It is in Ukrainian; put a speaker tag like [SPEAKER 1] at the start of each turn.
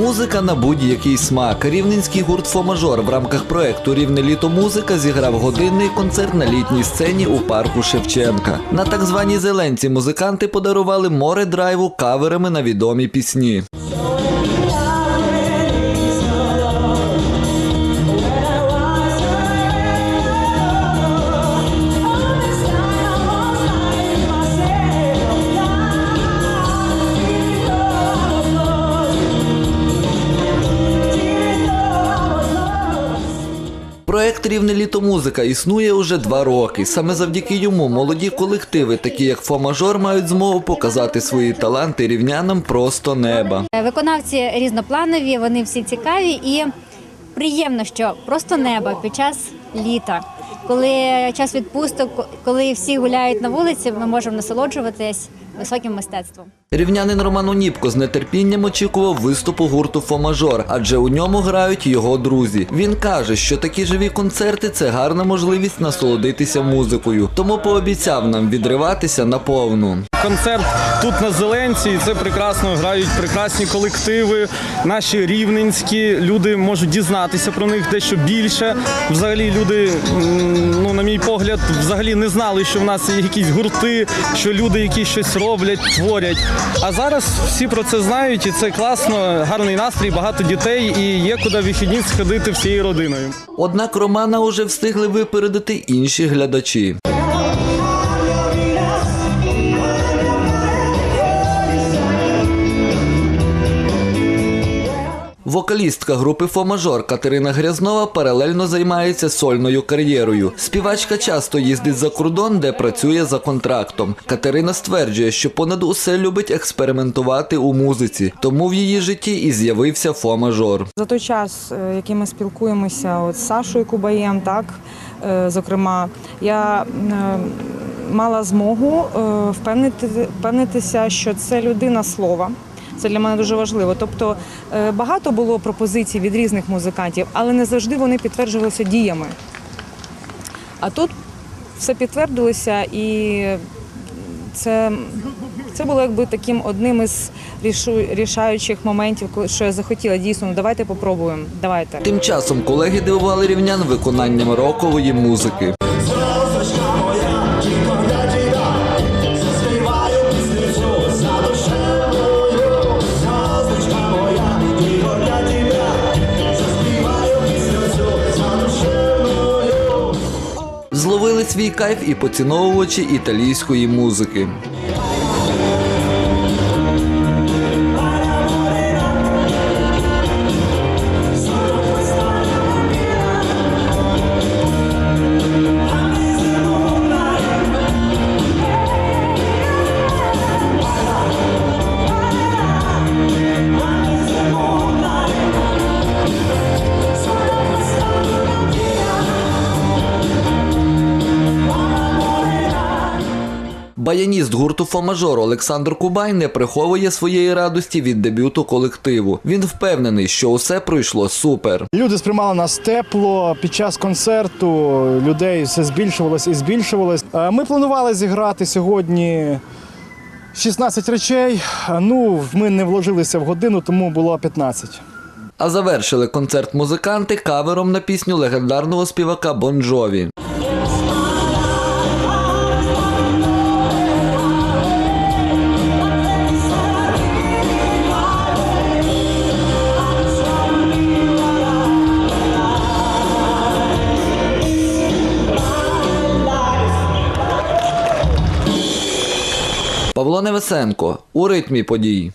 [SPEAKER 1] Музика на будь-який смак. Рівненський гурт Фомажор в рамках проекту Рівне літо музика зіграв годинний концерт на літній сцені у парку Шевченка. На так званій зеленці музиканти подарували море драйву каверами на відомі пісні. Проект Рівне літо музика існує уже два роки. Саме завдяки йому молоді колективи, такі як Фомажор, мають змогу показати свої таланти рівнянам просто неба.
[SPEAKER 2] Е, Виконавці різнопланові, вони всі цікаві і приємно, що просто небо під час літа, коли час відпусток, коли всі гуляють на вулиці, ми можемо насолоджуватись високим мистецтвом.
[SPEAKER 1] Рівнянин Роман Оніпко з нетерпінням очікував виступу гурту Фомажор, адже у ньому грають його друзі. Він каже, що такі живі концерти це гарна можливість насолодитися музикою, тому пообіцяв нам відриватися наповну.
[SPEAKER 3] Концерт тут на Зеленці, і це прекрасно грають прекрасні колективи. Наші рівненські люди можуть дізнатися про них дещо більше. Взагалі, люди, ну на мій погляд, взагалі не знали, що в нас є якісь гурти, що люди, які щось роблять, творять. А зараз всі про це знають, і це класно, гарний настрій, багато дітей, і є куди вихідні сходити всією родиною.
[SPEAKER 1] Однак Романа уже встигли випередити інші глядачі. Вокалістка групи Фомажор Катерина Грязнова паралельно займається сольною кар'єрою. Співачка часто їздить за кордон, де працює за контрактом. Катерина стверджує, що понад усе любить експериментувати у музиці, тому в її житті і з'явився Фомажор.
[SPEAKER 4] За той час, е, який ми спілкуємося от з Сашою Кубаєм, так е, зокрема, я е, мала змогу впевнити, впевнитися, що це людина слова. Це для мене дуже важливо. Тобто е, багато було пропозицій від різних музикантів, але не завжди вони підтверджувалися діями. А тут все підтвердилося, і це, це було якби таким одним із рішаючих моментів, що я захотіла дійсно, ну давайте попробуємо. Давайте.
[SPEAKER 1] Тим часом колеги дивували рівнян виконанням рокової музики. Свій кайф і поціновувачі італійської музики. Баяніст гурту Фомажор Олександр Кубай не приховує своєї радості від дебюту колективу. Він впевнений, що усе пройшло супер.
[SPEAKER 5] Люди сприймали нас тепло під час концерту. Людей все збільшувалось і збільшувалось. Е, Ми планували зіграти сьогодні 16 речей. Ну, ми не вложилися в годину, тому було 15.
[SPEAKER 1] А завершили концерт музиканти кавером на пісню легендарного співака Бон Джові. Павло Невесенко у ритмі подій.